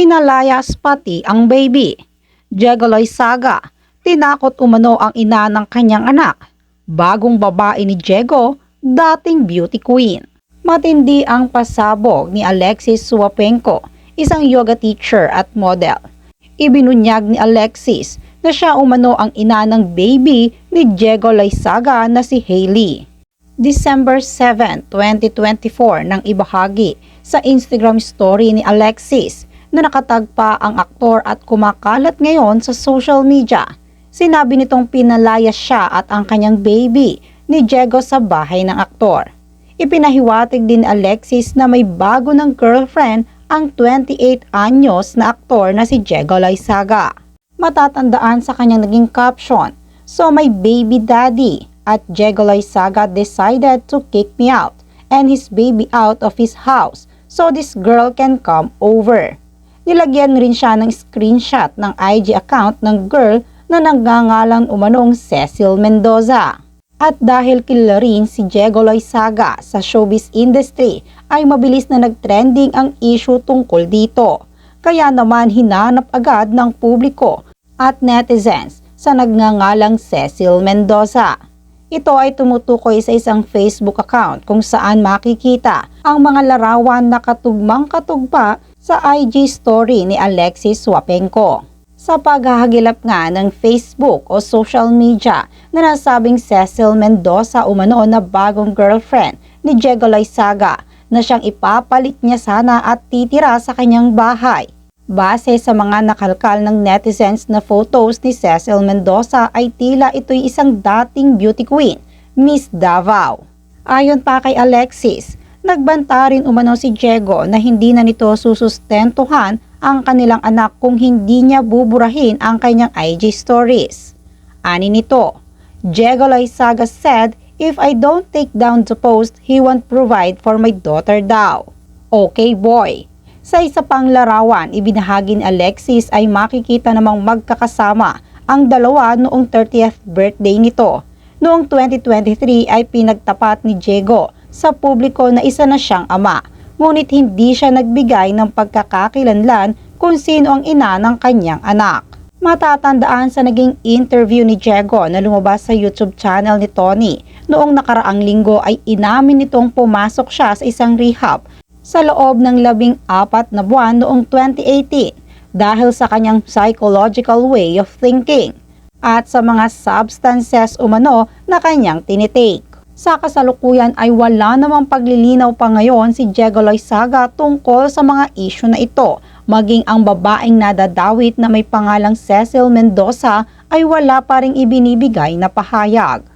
pinalayas pati ang baby. Jegoloy Saga, tinakot umano ang ina ng kanyang anak. Bagong babae ni Jego, dating beauty queen. Matindi ang pasabog ni Alexis Suwapenko, isang yoga teacher at model. Ibinunyag ni Alexis na siya umano ang ina ng baby ni Jego Loizaga na si Hailey. December 7, 2024 nang ibahagi sa Instagram story ni Alexis na nakatagpa ang aktor at kumakalat ngayon sa social media. Sinabi nitong pinalaya siya at ang kanyang baby ni Jego sa bahay ng aktor. Ipinahiwatig din Alexis na may bago ng girlfriend ang 28 anyos na aktor na si Jego Loizaga. Matatandaan sa kanyang naging caption, So my baby daddy at Jego Loizaga decided to kick me out and his baby out of his house so this girl can come over. Nilagyan rin siya ng screenshot ng IG account ng girl na nagngangalang umanong Cecil Mendoza. At dahil kilala rin si Jego Loizaga sa showbiz industry ay mabilis na nagtrending ang issue tungkol dito. Kaya naman hinanap agad ng publiko at netizens sa nagngangalang Cecil Mendoza. Ito ay tumutukoy sa isang Facebook account kung saan makikita ang mga larawan na katugmang katugpa sa IG story ni Alexis Swapenko. Sa paghahagilap nga ng Facebook o social media na nasabing Cecil Mendoza umano na bagong girlfriend ni Jego Loizaga na siyang ipapalit niya sana at titira sa kanyang bahay. Base sa mga nakalkal ng netizens na photos ni Cecil Mendoza ay tila ito'y isang dating beauty queen, Miss Davao. Ayon pa kay Alexis, nagbanta rin umano si Diego na hindi na nito susustentuhan ang kanilang anak kung hindi niya buburahin ang kanyang IG stories. Ani nito, Diego Loizaga said, If I don't take down the post, he won't provide for my daughter daw. Okay boy. Sa isa pang larawan, ibinahagi ni Alexis ay makikita namang magkakasama ang dalawa noong 30th birthday nito. Noong 2023 ay pinagtapat ni Diego sa publiko na isa na siyang ama, ngunit hindi siya nagbigay ng pagkakakilanlan kung sino ang ina ng kanyang anak. Matatandaan sa naging interview ni Diego na lumabas sa YouTube channel ni Tony noong nakaraang linggo ay inamin nitong pumasok siya sa isang rehab sa loob ng labing apat na buwan noong 2018 dahil sa kanyang psychological way of thinking at sa mga substances umano na kanyang tinitake. Sa kasalukuyan ay wala namang paglilinaw pa ngayon si Diego Loizaga tungkol sa mga issue na ito, maging ang babaeng nadadawit na may pangalang Cecil Mendoza ay wala pa ring ibinibigay na pahayag.